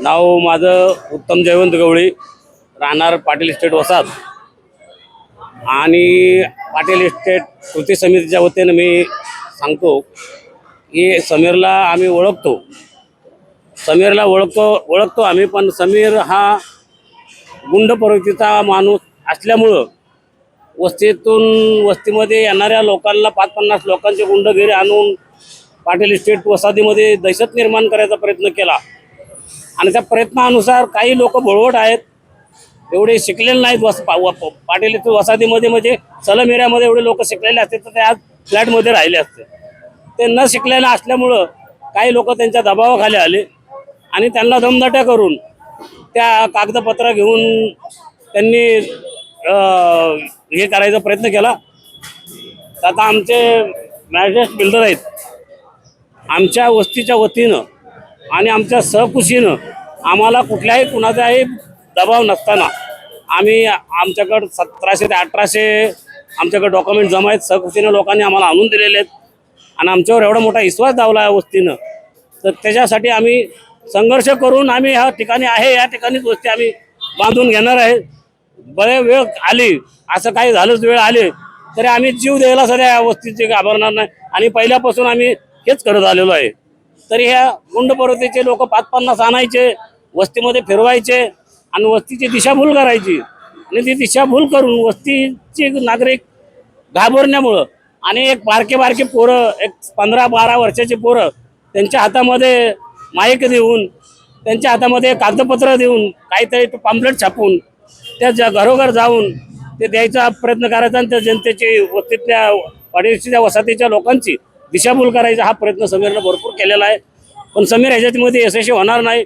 नाव माझं उत्तम जयवंत गवळी राहणार पाटील इस्टेट वसाद आणि पाटील इस्टेट कृती समितीच्या वतीनं मी सांगतो की समीरला आम्ही ओळखतो. समीरला ओळखतो ओळखतो आम्ही पण समीर हा गुंड प्रवृत्तीचा माणूस असल्यामुळं वस्तीतून वस्तीमध्ये येणाऱ्या लोकांना पाच पन्नास लोकांचे गुंड आणून पाटील इस्टेट वसादीमध्ये दहशत निर्माण करायचा प्रयत्न केला. आणि त्या प्रयत्नानुसार काही लोक बळवट आहेत. एवढे शिकलेले नाहीत वस पा- व- पाटील वसाहतीमध्ये म्हणजे सलम एरियामध्ये एवढे लोक शिकलेले असते तर ते आज फ्लॅटमध्ये राहिले असते. ते न शिकलेले असल्यामुळं काही लोक त्यांच्या दबावाखाली आले आणि त्यांना दमदाट्या करून त्या कागदपत्र घेऊन त्यांनी हे करायचा प्रयत्न केला. तर आता आमचे मॅजेस्ट बिल्डर आहेत. आमच्या वस्तीच्या वतीनं आणि आमच्या सहकुशीनं आम्हाला कुठल्याही कुणाचाही दबाव नसताना आम्ही आमच्याकडं सतराशे ते अठराशे आमच्याकडे डॉक्युमेंट जमा आहेत सहकुशीनं लोकांनी आम्हाला आणून दिलेले आहेत. आणि आमच्यावर एवढा मोठा विश्वास दावला आहे वस्तीनं तर त्याच्यासाठी आम्ही संघर्ष करून आम्ही ह्या ठिकाणी आहे या ठिकाणीच गोष्टी आम्ही बांधून घेणार आहे. बरे वेळ आली असं काही झालंच वेळ आले तरी आम्ही जीव द्यायला सध्या या वस्तीचे घाबरणार नाही. आणि पहिल्यापासून आम्ही हेच करत आलेलो आहे. तरी ह्या गुंड पर्वतीचे लोक पाच पन्नास आणायचे वस्तीमध्ये फिरवायचे आणि वस्तीची दिशाभूल करायची. आणि ती दिशाभूल करून वस्तीचे नागरिक घाबरण्यामुळं आणि एक बारके बारके पोरं एक पंधरा बारा वर्षाची पोरं त्यांच्या हातामध्ये माईक देऊन त्यांच्या हातामध्ये कागदपत्र देऊन काहीतरी पाम्पलेट छापून त्या ज्या घरोघर जाऊन ते द्यायचा प्रयत्न करायचा आणि त्या जनतेची वस्तीतल्या वाडीच्या वसाहतीच्या लोकांची दिशाभूल करायचा हा प्रयत्न समीरनं भरपूर केलेला आहे. पण समीर ह्याच्यामध्ये यशस्वी होणार नाही.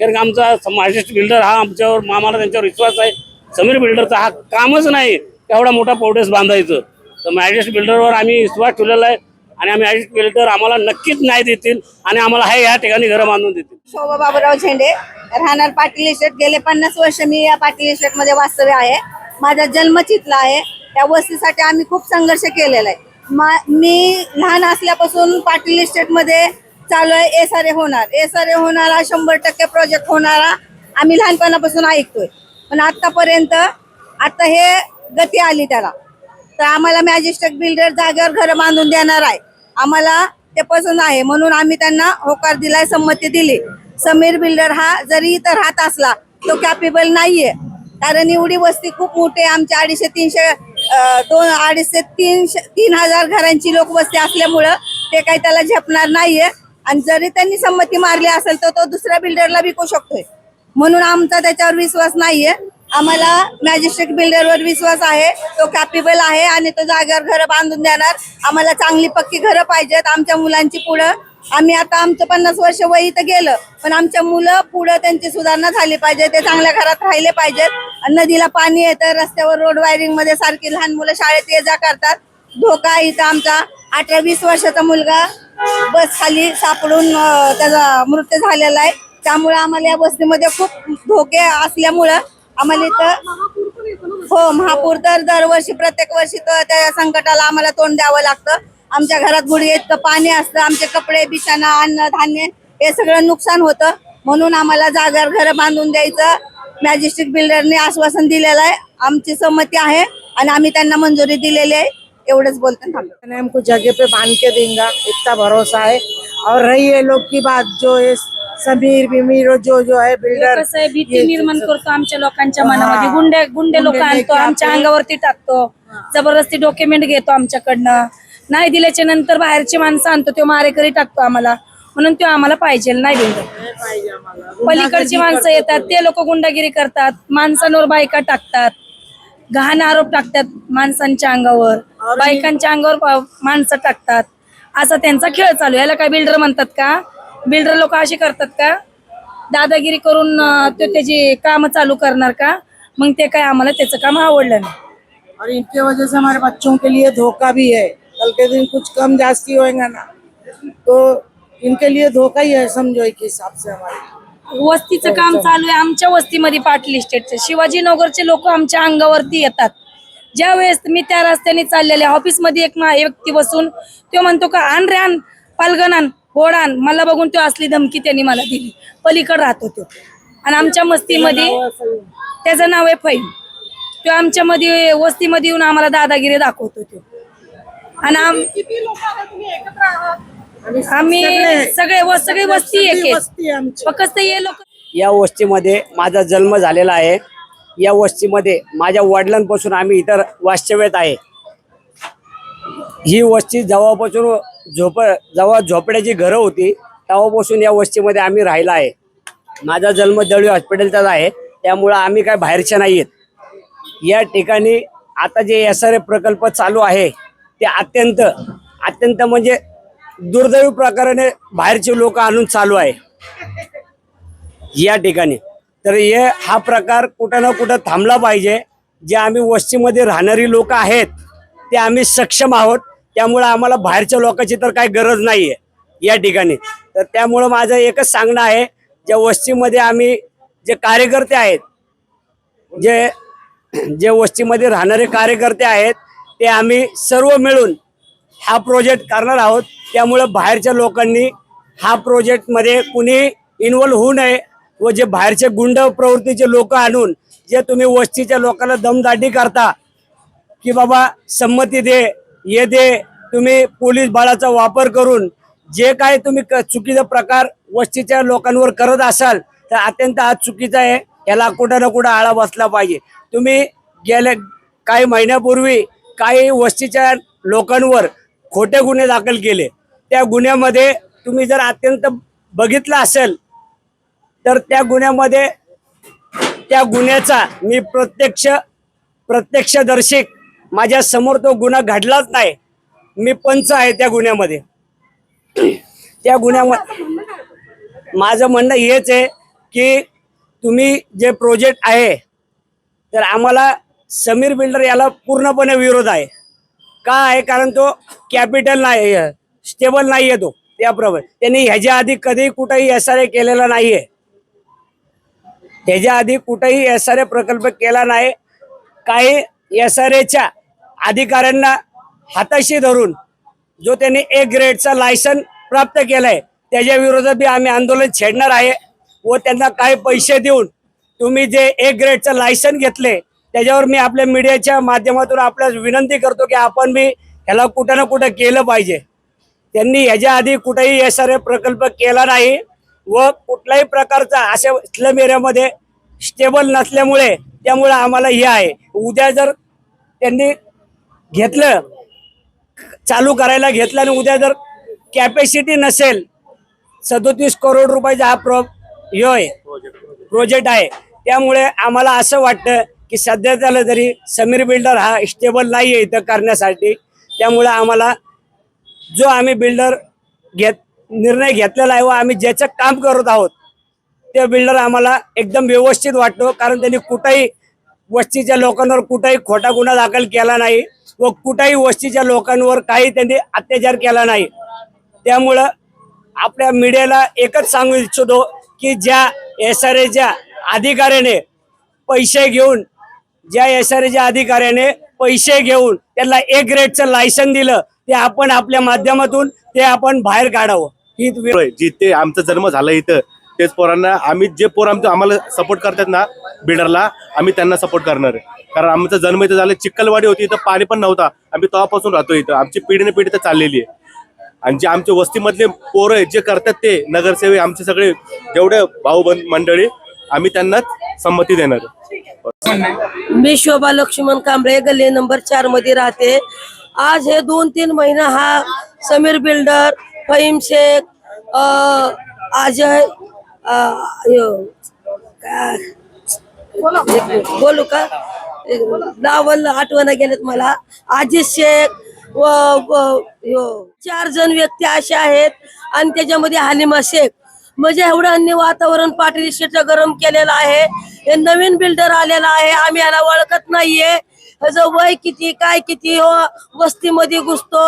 कारण का आमचा महाराष्ट्र बिल्डर हा आमच्यावर आम्हाला त्यांच्यावर विश्वास आहे. समीर बिल्डरचा हा कामच नाही एवढा मोठा पौडेस बांधायचं. तर मॅजेस्ट बिल्डरवर आम्ही विश्वास ठेवलेला आहे आणि आम्ही मॅजिस्ट्रेट बिल्डर आम्हाला नक्कीच न्याय देतील आणि आम्हाला हे या ठिकाणी घरं बांधून देतील. शोभा बाबूराव झेंडे राहणार पाटील इस्टेट गेले पन्नास वर्ष मी या पाटील इस्टेटमध्ये वास्तव्य आहे. माझा जन्म चितला आहे. त्या वस्तीसाठी आम्ही खूप संघर्ष केलेला आहे. मा- मी लहान असल्यापासून पाटील इस्टेटमध्ये चालू आहे. एस आर ए होणार. एस आर ए होणारा शंभर टक्के प्रोजेक्ट होणारा. आम्ही लहानपणापासून ऐकतोय. पण आत्तापर्यंत आता हे गती आली त्याला. तर आम्हाला मॅजिस्ट्रेट बिल्डर जागेवर घरं बांधून देणार आहे. आम्हाला ते पसंत आहे. म्हणून आम्ही त्यांना होकार दिलाय संमती दिली. समीर बिल्डर हा जरी इथं राहत असला तो कॅपेबल नाहीये. कारण एवढी वस्ती खूप मोठी आहे. आमच्या अडीचशे तीनशे दोन अडीचशे तीनशे तीन हजार घरांची लोकवस्ती असल्यामुळं ते काही त्याला झेपणार नाहीये. आणि जरी त्यांनी संमती मारली असेल तर तो दुसऱ्या बिल्डरला विकू शकतोय. म्हणून आमचा त्याच्यावर विश्वास नाहीये. आम्हाला मॅजिस्ट्रेट बिल्डरवर विश्वास आहे. तो कॅपेबल आहे आणि तो जागेवर घरं बांधून देणार. आम्हाला चांगली पक्की घरं पाहिजेत आमच्या मुलांची पुढं. आम्ही आता आमचं पन्नास वर्ष वय इथं गेलं पण आमच्या मुलं पुढं त्यांची सुधारणा झाली पाहिजे ते चांगल्या घरात राहिले पाहिजेत. नदीला पाणी येतं रस्त्यावर रोड वायरिंगमध्ये सारखी लहान मुलं शाळेत ये जा करतात. धोका इथं आमचा. अठरा वीस वर्षाचा मुलगा बस खाली सापडून त्याचा मृत्यू झालेला आहे. त्यामुळे आम्हाला या वस्तीमध्ये खूप धोके असल्यामुळं आम्हाला इथं हो महापूर तर दरवर्षी प्रत्येक वर्षी तर त्या संकटाला आम्हाला तोंड द्यावं लागतं. आमच्या घरात गुडी इतकं पाणी असतं आमचे कपडे बिछाना अन्न धान्य हे सगळं नुकसान होतं. म्हणून आम्हाला जागेवर घरं बांधून द्यायचं. मॅजिस्ट्रेट बिल्डरने आश्वासन दिलेलं आहे. आमची संमती आहे आणि आम्ही त्यांना मंजुरी दिलेली आहे. एवढंच बोलतो हमको जगह पे बांध के देंगे इतना भरोसा है। और रही है लोग की बात जो है समीर बिमीर जो जो है बिल्डर कसं आहे भीती निर्माण करतो आमच्या लोकांच्या. मनामध्ये. गुंडे गुंडे लोक आणतो आमच्या. अंगावरती टाकतो. जबरदस्ती डॉक्युमेंट घेतो आमच्याकडनं. नाही दिल्याच्या नंतर बाहेरची माणसं आणतो तो मारेकरी टाकतो आम्हाला. म्हणून तो आम्हाला पाहिजे नाही बिल्डर. पलीकडची माणसं येतात ते लोक गुंडागिरी करतात. माणसांवर बायका टाकतात. गहाण आरोप टाकतात माणसांच्या अंगावर. बायकांच्या अंगावर माणसं टाकतात. असा त्यांचा खेळ चालू आहे. याला काय बिल्डर म्हणतात का? बिल्डर लोक अशी करतात का? दादागिरी करून तो त्याची काम चालू करणार का? मग ते काय आम्हाला त्याचं काम आवडलं नाही. और इनके वजह से हमारे बच्चों के लिए धोखा भी है. कल के दिन कुछ कम जास्ती होएगा ना. तो इनके लिए धोखा ही है समझो एक हिसाब से हमारे. वस्तीचं काम चालू. आहे आमच्या वस्तीमध्ये पाटील इस्टेटचं शिवाजीनगरचे लोक आमच्या अंगावरती येतात. ज्या वेळेस मी त्या रस्त्याने चाललेले ऑफिसमध्ये एक मा- व्यक्ती बसून तो म्हणतो का आण रे आण पालगण आण. गोडान मला बघून तो असली धमकी त्यांनी मला दिली. पलीकडे राहतो तो आणि आमच्या मस्तीमध्ये त्याचं नाव आहे फैम तो आमच्या मध्ये वस्तीमध्ये येऊन आम्हाला दादागिरी दाखवतो तो आणि आम- आम्ही सगळे व- सगळी वस्ती एक आहे. वस्ती आमची. फक्त हे लोक या वस्तीमध्ये माझा जन्म झालेला आहे. या वस्तीमध्ये माझ्या वडिलांपासून आम्ही इतर वास्तव्यात आहे. ही वस्ती जेव्हापासून झोप जेव्हा झोपड्याची घरं होती तेव्हापासून या वस्तीमध्ये आम्ही राहिला आहे. माझा जन्म दळवी हॉस्पिटलचाच आहे. त्यामुळं आम्ही काय बाहेरच्या नाही आहेत. या ठिकाणी आता जे एस आर प्रकल्प चालू आहे ते अत्यंत अत्यंत म्हणजे दुर्दैवी प्रकाराने बाहेरचे लोक आणून चालू आहे. या ठिकाणी. तर हे हा प्रकार कुठं ना कुठं थांबला पाहिजे. जे आम्ही वस्तीमध्ये राहणारी लोक आहेत ते आम्ही सक्षम आहोत. त्यामुळं आम्हाला बाहेरच्या लोकांची तर काही गरज नाही आहे या ठिकाणी. तर त्यामुळं माझं एकच सांगणं आहे ज्या वस्तीमध्ये आम्ही जे कार्यकर्ते आहेत जे जे वस्तीमध्ये राहणारे कार्यकर्ते आहेत ते आम्ही सर्व मिळून हा प्रोजेक्ट करणार आहोत. त्यामुळं बाहेरच्या लोकांनी हा प्रोजेक्टमध्ये कुणी इन्व्हॉल्व होऊ नये व जे बाहेरचे गुंड प्रवृत्तीचे लोक आणून जे तुम्ही वस्तीच्या लोकांना दमदाटी करता की बाबा संमती दे ये दे तुम्ही पोलीस बळाचा वापर करून जे काय तुम्ही क- चुकीचा प्रकार वस्तीच्या लोकांवर करत असाल तर अत्यंत हा चुकीचा आहे. याला कुठं ना कुठं आळा बसला पाहिजे. तुम्ही गेल्या काही महिन्यापूर्वी काही वस्तीच्या लोकांवर खोटे गुन्हे दाखल केले. त्या गुन्ह्यामध्ये तुम्ही जर अत्यंत बघितलं असेल तर त्या गुन्ह्यामध्ये त्या गुन्ह्याचा मी प्रत्यक्ष प्रत्यक्षदर्शक माझ्यासमोर तो गुन्हा घडलाच नाही. मी पंच आहे त्या गुन्ह्यामध्ये. त्या गुन्ह्यामध्ये माझं म्हणणं हेच आहे की तुम्ही जे प्रोजेक्ट आहे तर आम्हाला समीर बिल्डर याला पूर्णपणे विरोध आहे. का आहे? कारण तो कॅपिटल नाही स्टेबल नाही आहे तो त्याप्रमाणे. त्यांनी ह्याच्या आधी कधी कुठेही एस आर ए केलेला नाही आहे ह्याच्या आधी कुठेही एस आर ए प्रकल्प केला नाही. काही एस आर एच्या अधिकाऱ्यांना हाताशी धरून जो त्यांनी ए ग्रेडचा लायसन प्राप्त केलाय त्याच्या विरोधात बी आम्ही आंदोलन छेडणार आहे व त्यांना काही पैसे देऊन तुम्ही जे ए ग्रेडचं लायसन घेतले त्याच्यावर मी आपल्या मीडियाच्या माध्यमातून आपल्याला विनंती करतो की आपण मी ह्याला कुठं ना कुठं केलं पाहिजे. त्यांनी ह्याच्या आधी कुठेही एस आर प्रकल्प केला नाही व कुठल्याही प्रकारचा अशा स्लम एरियामध्ये स्टेबल नसल्यामुळे त्यामुळे आम्हाला हे आहे. उद्या जर त्यांनी घेतलं चालू करायला घेतलं आणि उद्या जर कॅपॅसिटी नसेल सदोतीस करोड रुपयाचा हा प्रो ह्यो आहे प्रोजेक्ट आहे. त्यामुळे आम्हाला असं वाटतं की सध्या त्याला तरी समीर बिल्डर हा स्टेबल नाही आहे इथं करण्यासाठी त्यामुळे आम्हाला जो आम्ही बिल्डर घेत निर्णय घेतलेला आहे व आम्ही ज्याचं काम करत आहोत ते बिल्डर आम्हाला एकदम व्यवस्थित वाटतो. कारण त्यांनी कुठंही वस्तीच्या लोकांवर कुठंही खोटा गुन्हा दाखल केला नाही. व कुठेही वस्तीच्या लोकांवर काही त्यांनी अत्याचार केला नाही. त्यामुळं आपल्या मीडियाला एकच सांगू इच्छितो की ज्या एस आर एच्या अधिकाऱ्याने पैसे घेऊन ज्या एस आर एच्या अधिकाऱ्याने पैसे घेऊन त्याला ए ग्रेडचं लायसन दिलं ते आपण आपल्या माध्यमातून ते आपण बाहेर काढावं. ही जिथे आमचा जन्म झाला इथं तेच पोरांना आम्ही जे पोर आमचं आम्हाला सपोर्ट करतात ना बिडरला आम्ही त्यांना सपोर्ट करणार आहे. कारण आमचा जन्म इथं झाला चिखलवाडी होती इथं पाणी पण नव्हता. आम्ही तेव्हापासून राहतो इथं. आमची पिढीने पिढी तर चाललेली आहे. आणि जे आमच्या वस्तीमधले पोरं आहेत जे करतात ते नगरसेवक आमचे सगळे जेवढे भाऊ मंडळी आम्ही त्यांनाच संमती देणार मी शोभा लक्ष्मण कांबळे गल्ली नंबर चारमध्ये राहते. आज हे दोन तीन महिना हा समीर बिल्डर फहीम शेख अजय काय? बोलू का? नावल आठवण गेलेत मला. अजित शेख व चार जण व्यक्ती असे आहेत आणि त्याच्यामध्ये हालिमा शेख. म्हणजे एवढं अन्य वातावरण पाटील शेटचं गरम केलेलं आहे. हे नवीन बिल्डर आलेला आहे. आम्ही याला ओळखत नाहीये. ह्याचं वय किती काय किती हो वस्तीमध्ये घुसतो.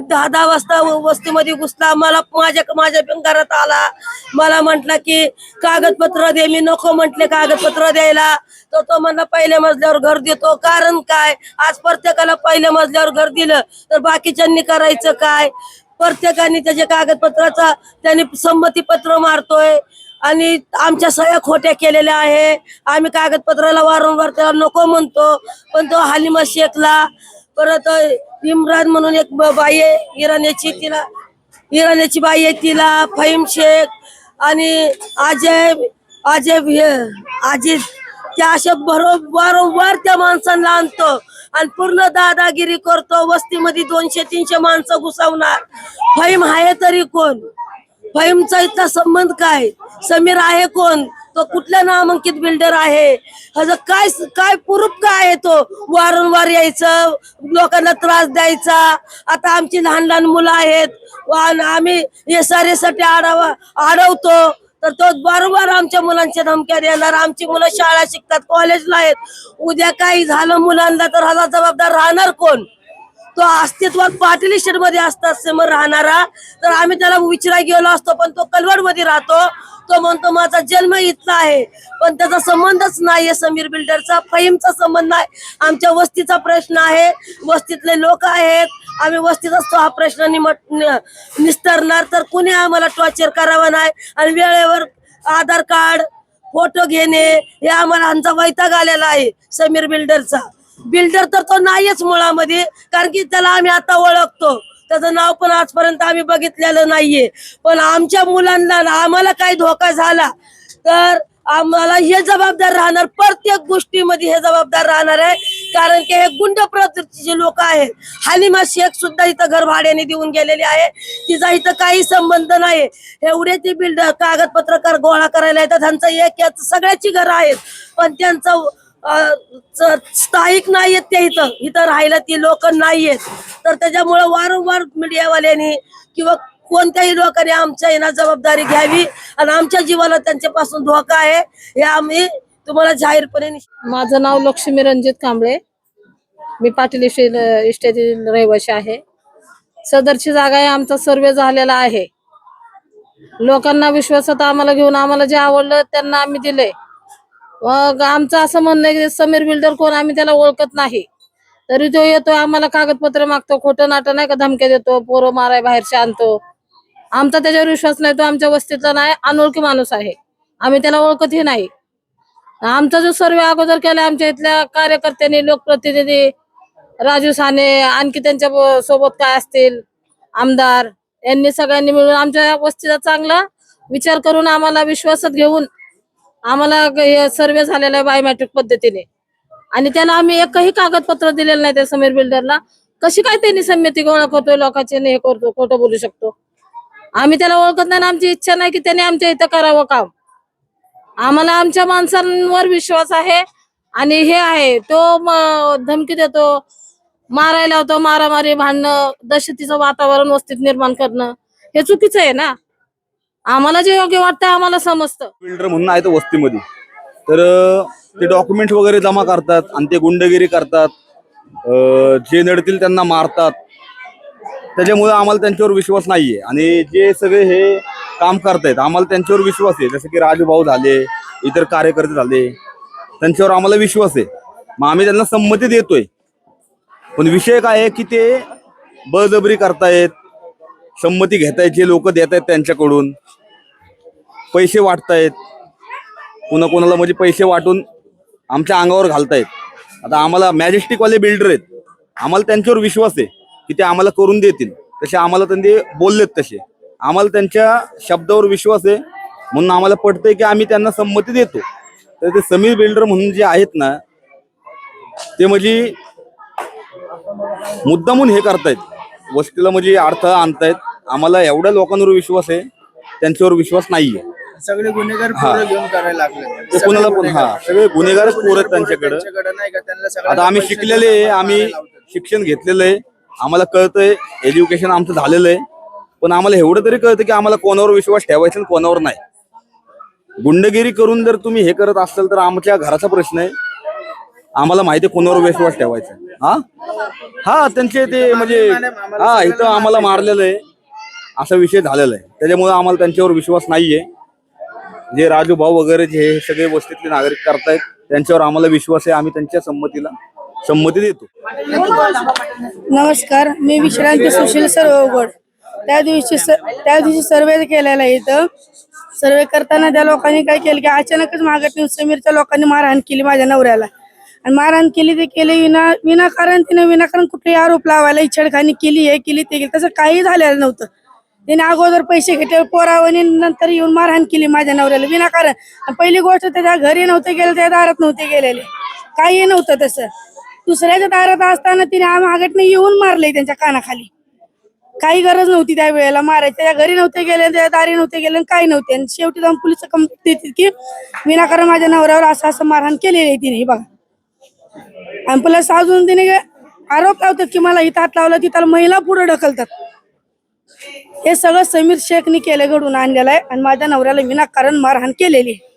दहा दहा वाजता वस्तीमध्ये घुसला मला माझ्या माझ्या पण घरात आला. मला म्हटलं की कागदपत्र दे मी नको म्हटले कागदपत्र द्यायला. तर तो म्हणला पहिल्या मजल्यावर घर देतो. कारण काय? आज प्रत्येकाला पहिल्या मजल्यावर घर दिलं. तर बाकीच्यांनी करायचं काय? प्रत्येकाने त्याच्या कागदपत्राचा त्यानी संमती पत्र मारतोय. आणि आमच्या सह्या खोट्या केलेल्या आहे. आम्ही कागदपत्राला वारंवार त्याला नको म्हणतो. पण तो हालिमा शेखला परत इम्रान म्हणून एक बाई आहे इराण्याची तिला इराण्याची बाई आहे तिला फहीम शेख आणि अजय अजय हे- अजित. त्या अशा भरो वारंवार त्या माणसांना आणतो आणि पूर्ण दादागिरी करतो. वस्तीमध्ये दोनशे तीनशे माणसं घुसवणार. फहीम आहे तरी कोण? फहीमचा इथला संबंध काय? समीर आहे कोण? तो कुठल्या नामांकित बिल्डर आहे? काय काय पुरूप काय आहे तो? वारंवार यायचं लोकांना त्रास द्यायचा. आता आमची लहान लहान मुलं आहेत. वा- आम्ही एस आरसाठी आढावा अडवतो तर तो वारंवार आमच्या मुलांच्या धमक्या देणार. आमची मुलं शाळा शिकतात कॉलेजला आहेत. उद्या काही झालं मुलांना तर ह्याला जबाबदार राहणार कोण? तो अस्तित्वात पाटील मध्ये असतात समोर राहणारा. तर आम्ही त्याला विचारा गेलो असतो पण तो कलवडमध्ये राहतो. तो म्हणतो माझा जन्म इथला आहे. पण त्याचा संबंधच नाहीये समीर बिल्डरचा फहीमचा संबंध नाही. आमच्या वस्तीचा प्रश्न आहे. वस्तीतले लोक आहेत. आम्ही वस्तीचाच असतो हा प्रश्न निमट निस्तरणार. तर कुणी आम्हाला टॉर्चर करावा नाही? आणि वेळेवर आधार कार्ड फोटो घेणे हे आम्हाला आमचा वैताग आलेला आहे समीर बिल्डरचा. बिल्डर तर तो नाहीच मुळामध्ये कारण की त्याला आम्ही आता ओळखतो. त्याचं नाव पण आजपर्यंत आम्ही बघितलेलं नाहीये. पण आमच्या मुलांना आम्हाला काही धोका झाला तर आम्हाला हे जबाबदार राहणार प्रत्येक गोष्टीमध्ये हे जबाबदार राहणार आहे. कारण की हे गुंड प्रवृत्तीचे लोक आहेत हालिमा शेख सुद्धा इथं घर भाड्याने देऊन गेलेली आहे. तिचा इथं काही संबंध नाही. एवढे ती बिल्डर कागदपत्र कर गोळा करायला येतात. त्यांचं एक सगळ्याची घर आहेत. पण त्यांचं अं, च- स्थायिक नाहीयेत ते इथं इथं राहायला ती लोक नाहीयेत. तर त्याच्यामुळे वारंवार मीडियावाल्यांनी किंवा कोणत्याही लोकांनी आमच्या येणार जबाबदारी घ्यावी आणि आमच्या जीवाला त्यांच्यापासून धोका आहे हे आम्ही तुम्हाला जाहीरपणे माझं नाव लक्ष्मी रणजित कांबळे. मी पाटील इष्टेतील रहिवाशी आहे. सदरची जागा आहे आमचा सर्वे झालेला आहे. लोकांना विश्वासात आम्हाला घेऊन आम्हाला जे आवडलं त्यांना आम्ही दिले मग आमचं असं म्हणणं आहे की समीर बिल्डर कोण आम्ही त्याला ओळखत नाही. तरी तो येतो आम्हाला कागदपत्र मागतो खोटं नाटं नाही का धमक्या देतो पोरं माराय बाहेरचे आणतो आमचा त्याच्यावर विश्वास नाही तो आमच्या वस्तीतला नाही अनोळखी माणूस आहे. आम्ही त्याला ओळखतही नाही. आमचा जो सर्वे अगोदर केला आमच्या इथल्या कार्यकर्त्यांनी लोकप्रतिनिधी राजू साने आणखी त्यांच्यासोबत काय असतील आमदार यांनी सगळ्यांनी मिळून आमच्या वस्तीचा चांगला विचार करून आम्हाला विश्वासात घेऊन आम्हाला सर्वे झालेला आहे बायोमॅट्रिक पद्धतीने. आणि त्याला आम्ही एकही कागदपत्र दिलेलं नाही त्या समीर बिल्डरला कशी काय त्यांनी संमती गोळा करतोय लोकांचे हे करतो खोटं बोलू शकतो? आम्ही त्याला ओळखत नाही आमची इच्छा नाही की त्याने आमच्या इथं करावं काम. आम्हाला आमच्या माणसांवर विश्वास आहे आणि हे आहे. तो धमकी देतो मारायला होतो मारामारी भांडणं दहशतीचं वातावरण वस्तीत निर्माण करणं. हे चुकीचं आहे ना? आम्हाला जे योग्य वाटतं आम्हाला समजतं. बिल्डर म्हणून आहे वस्तीमध्ये. तर अं, ते डॉक्युमेंट वगैरे जमा करतात आणि ते गुंडगिरी करतात. अं, जे नडतील त्यांना मारतात. त्याच्यामुळे आम्हाला त्यांच्यावर विश्वास नाहीये. आणि जे सगळे हे काम करतायत आम्हाला त्यांच्यावर विश्वास आहे. जसं की राजूभाऊ झाले इतर कार्यकर्ते झाले त्यांच्यावर आम्हाला विश्वास आहे. मग आम्ही त्यांना संमती देतोय. पण विषय काय आहे की ते बळजबरी करतायत. संमती घेतायत जे लोक देत आहेत त्यांच्याकडून. पैसे वाटतायत. कुणा कोणाला म्हणजे पैसे वाटून आमच्या अंगावर घालतायत. आता आम्हाला मॅजेस्टिकवाले बिल्डर आहेत. आम्हाला त्यांच्यावर विश्वास आहे की ते आम्हाला करून देतील. तसे आम्हाला त्यांनी बोललेत तसे. आम्हाला त्यांच्या शब्दावर विश्वास आहे. म्हणून आम्हाला पटतंय की आम्ही त्यांना संमती देतो. तर ते समीर बिल्डर म्हणून जे आहेत ना ते म्हणजे मुद्दामून हे करतायत. वस्तीला म्हणजे अडथळा आणतायत. आम्हाला एवढ्या लोकांवर विश्वास आहे त्यांच्यावर विश्वास नाहीये. सगळे गुन्हेगार. पोरं घेऊन करायला लागले. ते कुणाला पण हा सगळे गुन्हेगारच पोर आहेत त्यांच्याकडे. त्यांच्याकडे नाही का? त्यांना सगळ्यांना आता आम्ही पैसे शिकलेले आहे देऊन आम्ही लावतात. शिक्षण घेतलेलं आहे. आम्हाला कळतंय एज्युकेशन आमचं झालेलं आहे. पण आम्हाला एवढं तरी कळतं की आम्हाला कोणावर विश्वास ठेवायचा आणि कोणावर नाही. गुंडगिरी करून जर तुम्ही हे करत असाल तर आमच्या घराचा प्रश्न आहे. आम्हाला माहिती आहे कोणावर विश्वास ठेवायचा हा? हा त्यांचे ते म्हणजे हा इथं आम्हाला मारलेलं आहे. असा विषय झालेला आहे. त्याच्यामुळे आम्हाला त्यांच्यावर विश्वास नाहीये. जे राजू भाऊ वगैरे जे हे सगळे वस्तीतले नागरिक करतायत त्यांच्यावर आम्हाला विश्वास आहे. आम्ही त्यांच्या संमतीला संमती देतो. नमस्कार मी विश्रांती सुशील सरवगड त्या दिवशी त्या दिवशी सर्वे केलेला आहे इथं. सर्वे करताना त्या लोकांनी काय केलं की अचानकच मागत समीरच्या लोकांनी मारहाण केली माझ्या नवऱ्याला. आणि मारहाण केली ते केले विना विनाकारण तिने विनाकारण कुठे आरोप लावायला इच्छाडखानी केली हे केली ते केली. तसं काही झालेलं नव्हतं. तिने अगोदर पैसे घेतले पोरावणी नंतर येऊन मारहाण केली माझ्या नवऱ्याला. विनाकारण. आणि पहिली गोष्ट त्याच्या घरी नव्हते गेले त्या दारात नव्हते गेलेले. काही नव्हतं तसं. दुसऱ्याच्या दारात असताना तिने मागटने येऊन मारले त्यांच्या कानाखाली. काही गरज नव्हती त्या वेळेला मारायची. त्या घरी नव्हते गेले त्या दारी नव्हते गेले आणि काही नव्हते. आणि शेवटी जाऊन पोलीस कंप्लेंट देते की विनाकारण माझ्या नवऱ्यावर असं असं मारहाण केलेली आहे तिने. बघा. आणि प्लस अजून तिने आरोप लावतात की मला इथं हात लावला तिथं महिला पुढे ढकलतात. हे सगळं समीर शेखनी केलं घडून आणलेलं आहे. आणि माझ्या नवऱ्याला विनाकारण मारहाण केलेली आहे.